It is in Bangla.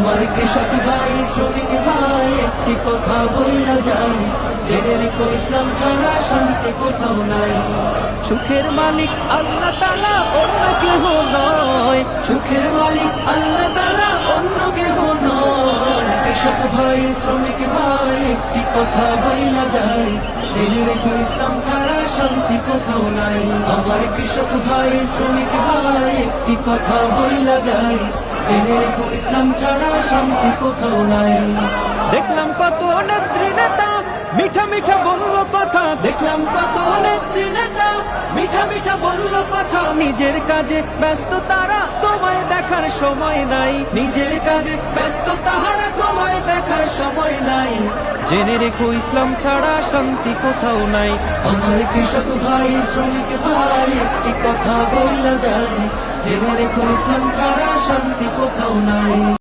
আমার কৃষক ভাই, শ্রমিক ভাই, একটি কথা বইলা যায়। জেনে রেখো, ইসলাম ছাড়া শান্তি কোথাও নাই। সুখের মালিক আল্লাহ তালা অন্য কেহ নয়। সুখের মালিক আল্লাহ তালা অন্য কেহ নয়। কৃষক ভাই, শ্রমিক ভাই, একটি কথা বইলা যায়। জেনে রেখো, ইসলাম ছাড়া শান্তি কোথাও নাই। আমার কৃষক ভাই, শ্রমিক ভাই, একটি কথা বইলা যায়। জেনে রেখো ইসলাম ছাড়া শান্তি কোথাও নাই। দেখলাম কত নেত্রী নেতা মিঠা মিঠা বলল কথা। দেখলাম কত নেত্রী নেতা মিঠা মিঠা বলল কথা। নিজের কাজে ব্যস্ত তারা তোমায় দেখার সময় নাই। নিজের কাজে ব্যস্ত তাহারা তোমায় দেখার সময় নাই। জেনে রেখো ইসলাম ছাড়া শান্তি কোথাও নাই। আমার কৃষক ভাই শ্রমিক ভাই একটি কথা বইলা যায়। জেনে রেখো ইসলাম ছাড়া শান্তি কোথাও নাই।